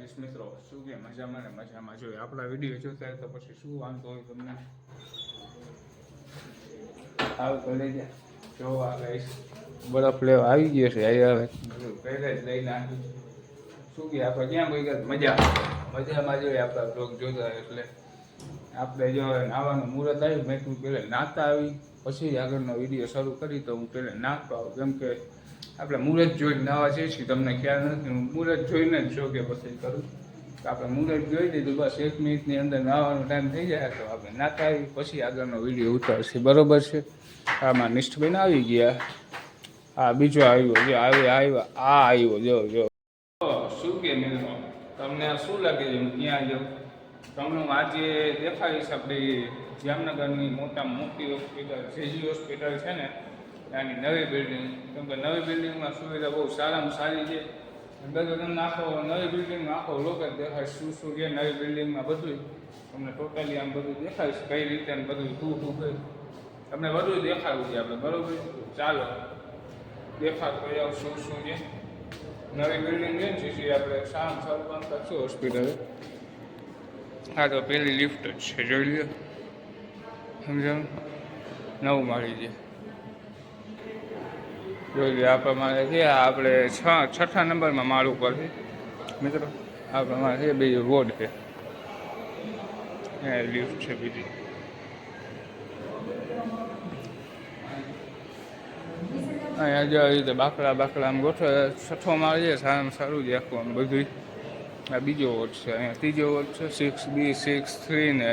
દ્વારકાધીશ મિત્રો શું કે મજામાં ને મજામાં? જોઈએ આપણા વીડિયો જોતા તો પછી શું વાંધો હોય તમને? આવ ભલે જો. આ ગાઈસ બરફ લેવા આવી ગયો છે આવી આવે પહેલે જ લઈને આવ્યું શું કે આપણે ક્યાં કોઈ ગયા? મજા. મજામાં જોઈએ આપણા બ્લોગ જોતા એટલે. આપણે જો નાવાનું મુહૂર્ત આવ્યું મેં તું પહેલાં નાતા આવી. પછી આગળનો વીડિયો શરૂ કરી તો હું પહેલાં નાખતો આવું. કેમ કે આપણે મુહૂર્ત જોઈને નાવા જઈએ છીએ તમને ખ્યાલ નથી, હું મુહૂર્ત જોઈને જ જોગે પછી કરું. તો આપણે મુહૂર્ત જોઈ લીધું, બસ એક મિનિટની અંદર નાવાનો ટાઈમ થઈ જાય, તો આપણે નાતા પછી આગળનો વીડિયો ઉતારશે. બરોબર છે? આમાં નિષ્ઠબેન આવી ગયા. આ બીજો આવ્યો, જો આવ્યો આવ્યો, આ આવ્યો, જો જો. શું કે મિત્રો? તમને શું લાગે છે? હું ક્યાં જાઉં? તમને હું આજે દેખાડીશ આપણી જામનગરની મોટા મોટી હોસ્પિટલ જેજી હોસ્પિટલ છે ને ત્યાંની નવી બિલ્ડિંગ કેમ કે નવી બિલ્ડિંગમાં સુવિધા બહુ સારામાં સારી છે. બધું તમને આખો નવી બિલ્ડિંગમાં આખો લોકો જ દેખાય. શું શું છે નવી બિલ્ડિંગમાં બધું તમને ટોટલી આમ બધું દેખાડીશ કઈ રીતે બધું શું શું કઈ તમને બધું દેખાડવું છે આપણે, બરોબર? ચાલો. દેખાડતો આવું શું શું છે. નવી બિલ્ડિંગ છે સીસી આપણે સારામાં સારું કરશું હોસ્પિટલ હા તો પેલી લિફ્ટ જ છે, જોઈ લ્યો. સમજાણું? નવું માળી છે. જોઈ લ્યો આ પ્રમાણે છે આપણે છ છઠ્ઠા નંબરમાં માળ ઉપર છે. મિત્રો? આ પ્રમાણે છે બીજું રોડ છે. લિફ્ટ છે બીજી. અહીંયા જો આવી રીતે બાકડા બાકડા આમ ગોઠવે છઠ્ઠો માળ છે સારામાં સારું છે આખું આમ બધું આ બીજો વોટ છે અહીંયા ત્રીજો વોટ છે સિક્સ બી સિક્સ થ્રી ને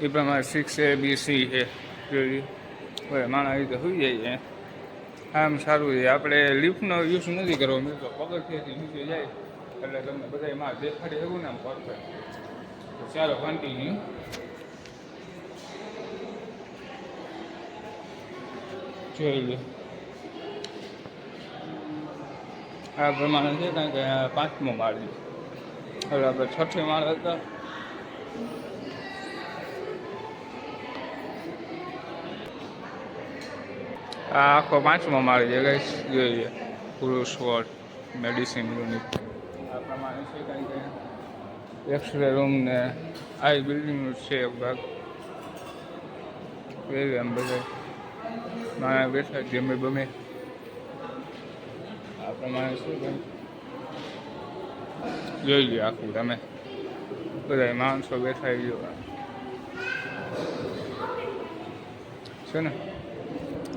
એ પ્રમાણે સિક્સ એ બી સી છે જોઈએ હવે માણસ રીતે હોઈ જાય છે. આમ સારું છે. આપણે લિફ્ટનો યુઝ નથી કરવો. મેં તો પગથિયેથી નીચે જાય. એટલે તમને બધા એમાં દેખાડી એવું ને આમ પરફેક્ટ ચાલો કન્ટિન્યુ જોઈ લો. આ પ્રમાણે છે કારણ કે પાંચમો માળ છે. હવે આપણે છઠ્ઠી માળ હતા. આ આખો પાંચમો માળ છે જોઈએ પુરુષ વોર્ડ મેડિસિન યુનિટ આ પ્રમાણે છે કારણ કે એક્સરે રૂમ ને આ બિલ્ડિંગનું છે એક ભાગ. એવી એમ બધા મારા બેઠા ગમે બમે. આ પ્રમાણે શું કંઈ. જોઈ લો આખું તમે. બધા માણસો બેઠા ગયો છે ને?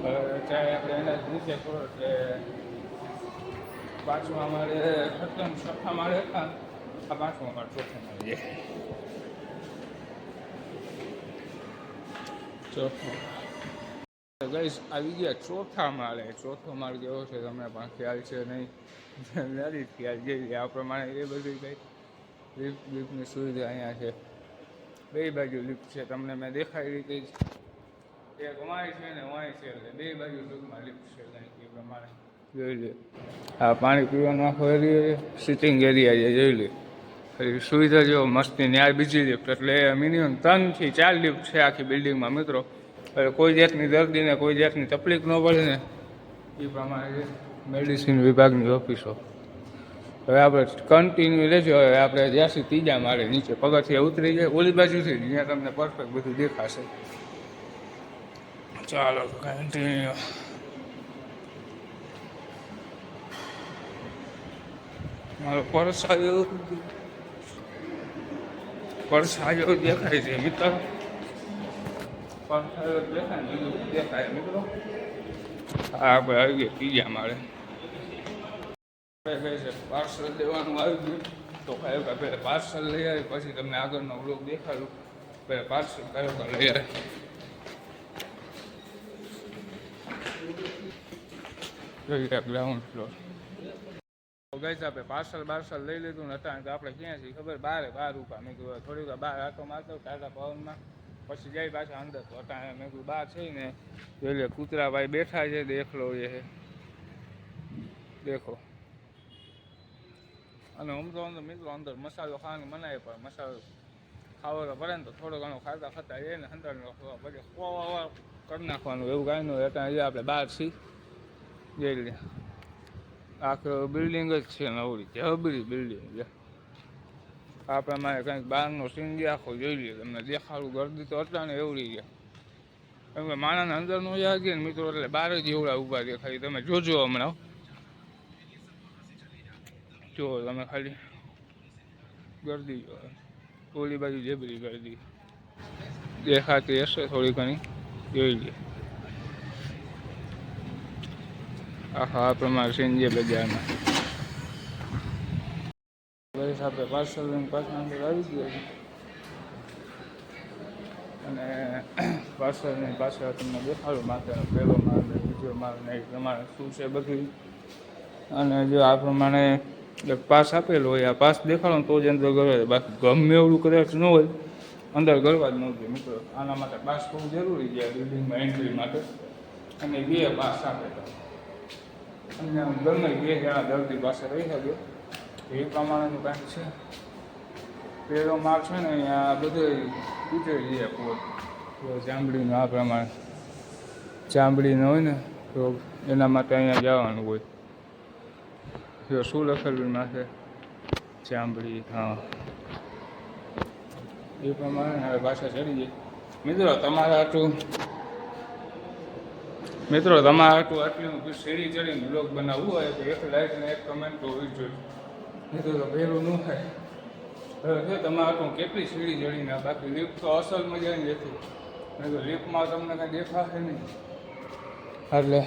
ચાहे આપણે એના નીચે કરો એટલે પાંચમા માળે છઠ્ઠા છઠ્ઠા હતા આ પાંચમા માળ ચોથા માળે ચોથો ગઈશ આવી ગયા ચોથા માળે. ચોથો માળ કેવો છે તમને પણ ખ્યાલ છે નહીં? નથી ખ્યાલ જેવી આ પ્રમાણે એ બધી કઈ લિફ્ટ લિફ્ટની સુવિધા અહીંયા છે. બે બાજુ લિફ્ટ છે. તમને મેં દેખાડી રીતે જ એક વાંય છે ને વાંય છે એટલે બે બાજુ ટૂંકમાં લિફ્ટ છે એ પ્રમાણે. જોઈ લે. આ પાણી પીવાનો આખો સિટિંગ એરિયા છે જોઈ લે. પછી સુવિધા જો મસ્તી ન્યાય બીજી લિફ્ટ. એટલે મિનિમમ ત્રણથી ચાર લિફ્ટ છે આખી બિલ્ડિંગમાં મિત્રો. એટલે કોઈ જાતની દર્દીને કોઈ જાતની તકલીફ ન પડે ને, એ પ્રમાણે મેડિસિન વિભાગની ઓફિસો હવે આપણે કન્ટિન્યુ લેજો. હવે આપણે જ્યાંથી ત્રીજા માળે નીચે પગથિયા ઉતરી જાય, ઓલી બાજુથી ત્યાં તમને પરફેક્ટ બધું દેખાશે. ચાલો કન્ટિન્યુ મારો પર્સ આવ્યો. પર્સ આવ્યો દેખાય છે, મિત્ર. પર્સ આવ્યો દેખાય દેખાય, મિત્રો? હા આપણે આવી ગયા ત્રીજા માળે. પાર્સલ લેવાનું આવી ગયું તો કયો કે પહેલાં પાર્સલ લઈ આવી પછી તમને આગળનો વ્લોગ દેખાડું. પહેલાં પાર્સલ કયો લઈ આવે જોઈએ ગ્રાઉન્ડ ફ્લોર ગઈ આપણે પાર્સલ બાર્સલ લઈ લીધું ને અત્યારે તો આપણે ક્યાં છીએ? ખબર? બારે બાર ઊભા. મેં કીધું થોડીક બહાર આટો મારતો ટાટા પવનમાં. પછી જાય પાછા અંદર. તો અત્યારે મેં કીધું બહાર છે ને. જોઈ કૂતરા ભાઈ બેઠા છે, દેખલો એ. દેખો. અને આમ તો અંદર મિત્રો અંદર મસાલો ખાવાનું મનાય પણ મસાલો ખાવો તો પડે ને તો થોડો ઘણો ખાતા ખાતા જાય ને અંદર ખોવા કરી નાખવાનું. એવું કાંઈ નહીં અત્યારે આપણે બહાર છીએ. જોઈ આખો બિલ્ડિંગ જ છે નવડી જબરી બિલ્ડિંગ છે. આ પ્રમાણે કંઈક બહારનો સીન જે આખો જોઈ લઈએ તમને દેખાડું. ગરદી તો ને એવડી ગયા કેમ કે માણસને અંદરનો જ આવી ને મિત્રો, એટલે બહાર જ એવડા ઊભા દેખાય. તમે જોજો હમણાં. જો તમે ખાલી ગરદી જો. ઓલી બાજુ જેબરી ગરદી. દેખાતી હશે થોડી ઘણી. જોઈ લઈએ આખા આ પ્રમાણે સીન બજારમાં બસ આપણે પાર્સલ લઈને પાછા અંદર આવી ગયા છે. અને પાર્સલની પાછળ તમને દેખાડું માત્ર પહેલો માલ ને બીજો માલ ને પ્રમાણે શું છે બધું. અને જો આ પ્રમાણે પાસ આપેલો હોય, આ પાસ દેખાડો તો જ અંદર ગરવા બાકી ગમે એવડું કદાચ ન હોય, અંદર ગરવા જ ન જોઈએ મિત્રો. આના માટે પાસ બહુ જરૂરી છે બિલ્ડિંગમાં એન્ટ્રી માટે. અને બે પાસ આપેલા. અને ગમે બે જણા દર્દી પાસે રહી શકે એ પ્રમાણેનું કાંઈક છે. પેલો માર્ગ છે ને, અહીંયા બધે તૂટેલી જઈએ પોત. ચામડીનો આ પ્રમાણે. ચામડીનો હોય ને, તો એના માટે અહીંયા જવાનું હોય. જો શું લખેલું નાખે ચામડી, હા. એ પ્રમાણે હવે પાછા ચડી જાય મિત્રો, તમારે આટલું મિત્રો, તમારે આટલું આટલું સીડી ચડીને બ્લોગ બનાવવું હોય તો એક લાઈક ને એક કમેન્ટ હોવી જોઈએ. નહીં તો પહેલું ન થાય. હવે તમારે આટલું કેટલી સીડી ચડીને બાકી લિફ્ટ તો અસલ મજાની હતી. નહીં તો લિફ્ટમાં તમને કાંઈ દેખાશે નહીં. એટલે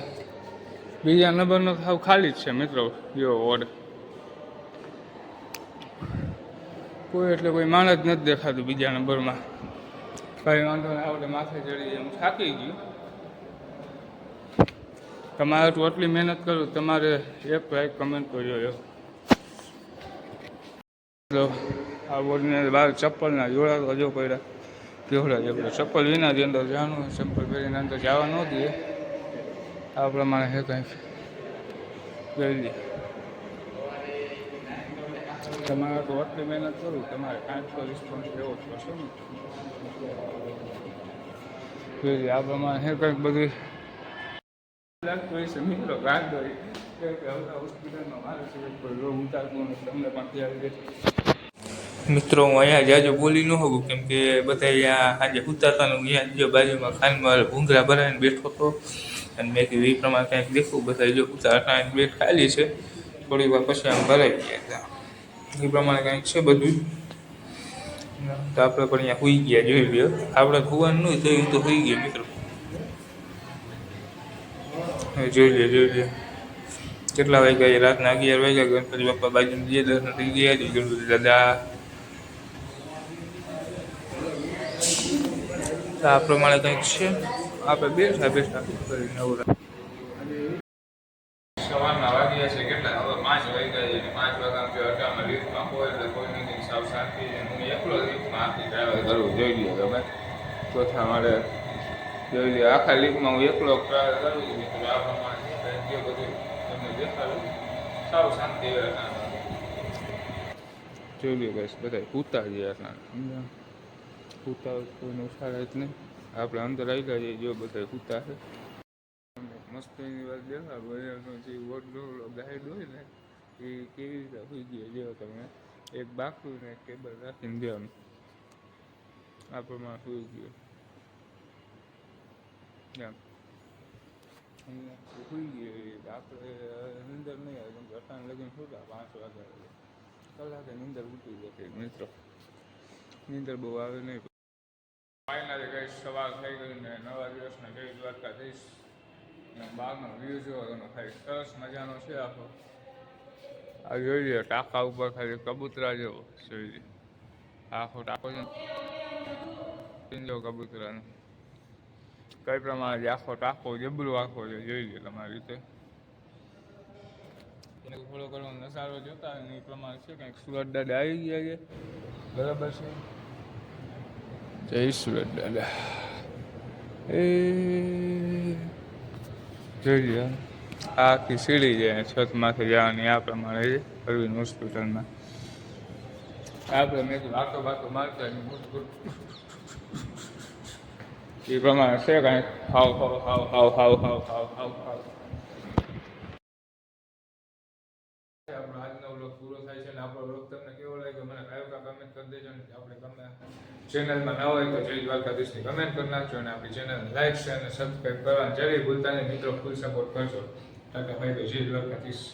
બીજા નંબરનો સાવ ખાલી જ છે મિત્રો, જો ઓર્ડર કોઈ એટલે કોઈ માણસ નથી દેખાતું બીજા નંબરમાં કાંઈ વાંધો નહીં આવડે માથે ચડી જાય, હું થાકી ગયું. તમારે તો આટલી મહેનત કરું, તમારે એક લાઈક કમેન્ટ કર્યો એવો આ બોર્ડને બહાર ચપ્પલના જોડા તો હજુ પડ્યા. કેવડા જેવડા ચપ્પલ વિના જ અંદર જવાનું ચપ્પલ પહેરીને અંદર જવા ન દઈએ. આ પ્રમાણે કંઈક. જોઈ લઈએ તમારે તો આટલી મહેનત કરું, તમારે કાંઈક તો રિસ્પોન્સ લેવો જ પડશે ને આ પ્રમાણે છે કંઈક બધું લાગતું હોય છે, મિત્રો રાત હોય કે હવે હોસ્પિટલમાં મારે છે, કોઈ રોગ ઉતારતું તમને પણ ખ્યાલ છે. મિત્રો, હું અહીંયા જાજો બોલી ન હોઉં, કેમ કે બધા અહીંયા આજે ઉતારતા હું અહીંયા જો બાજુમાં ખાનમાં ભૂંગરા ભરાઈને બેઠો હતો. અને મેં કીધું એ પ્રમાણે કાંઈક દેખું બધા જો ઉતારતા બેટ ખાલી છે. થોડી વાર પછી આમ ભરાઈ ગયા હતા. એ પ્રમાણે કાંઈક છે બધું. તો આપણે પણ અહીંયા સુઈ ગયા, જોઈ લ્યો. આપણે સુવાનું નહીં જોયું તો સુઈ ગયા, મિત્રો. જોઈ લે જોઈ લે. કેટલા વાગ્યા? રાતના અગિયાર વાગ્યા ગણપતિ બાપા બાજુ જે દર્શન થઈ ગયા છે ગણપતિ દાદા. આ પ્રમાણે કંઈક છે? આપણે બેઠા બેઠા કરી નવરા. સવારના વાગ્યા છે કેટલા? હવે પાંચ વાગ્યા છે. પાંચ વાગ્યા જે અટામાં લિફ્ટમાં હોય એટલે કોઈ સાવ શાંતિ હું એકલો લિફ્ટમાં આખી ડ્રાઈવર કરું જોઈ લઈએ તમે ચોથા માળે જોઈ આખા લીફમાં હું એકલો ટ્રાવેલ કરું છું જોઈ લ્યો બસ બધા પૂતા જ એટલા સમજ્યા પૂતા કોઈને ઉછાળે જ નહીં. આપણે અંદર આવી જઈએ જો બધા પૂતા છે મસ્તીની વાત દેખા ભૈયાનો જે વડલો ગાઈડ હોય ને, એ કેવી રીતે હોઈ ગયો જેવો તમે એક બાકડું ને ટેબલ રાખીને દેવાનું. આ પ્રમાણે હોઈ ગયો. એમ હોઈ ગયો આપણે નિંદર નહીં આવે અટાણ લગીને સુતા પાંચ વાગ્યા કલાકે નિંદર ઉઠી જતી, મિત્રો. નિંદર બહુ આવે નહીં. ફાઇનલી કઈ સવાર થઈ ગયું ને નવા દિવસના જય દ્વારકા જઈશ ને બહારનો વ્યૂ જોવો તમે ખાલી સરસ મજાનો છે આખો. આ જોઈ લ્યો, ટાંકા ઉપર ખાલી કબૂતરા જેવો જોઈ લ્યો. આખો ટાંકો છે કબૂતરાનો. કઈ પ્રમાણે આખો ટાંકો જબરું આખો છે, જોઈ લ્યો તમારી રીતે. એને ઘણો નજારો જોતા એ પ્રમાણે છે, કંઈક સુરત દાદા આવી ગયા છે. બરાબર છે? જય સુરત દાદા. એ જોઈ આ આખી સીડી છે, છતમાંથી જવાની આ પ્રમાણે છે, અરવિંદ હોસ્પિટલમાં. આપણે મેં વાતો વાતો મારતા ગુડ એ પ્રમાણે છે કાંઈક હાવ હાવ હાવ હાવ હાવ હાવ હાવ હાવ હાવ આપણો આજનો બ્લોગ પૂરો થાય છે અને આપણો બ્લોગ તમને કેવો લાગ્યો મને આવ્યો કા કમેન્ટ કરી દેજો અને આપણે ગમે ચેનલમાં ના હોય તો જય દ્વારકાધીશની કમેન્ટ કરી નાખજો અને આપણી ચેનલ લાઈક શેર અને સબસ્ક્રાઈબ કરવા જરી ભૂલતા નહીં મિત્રો ફૂલ સપોર્ટ કરજો ટાટા ભાઈ જય દ્વારકાધીશ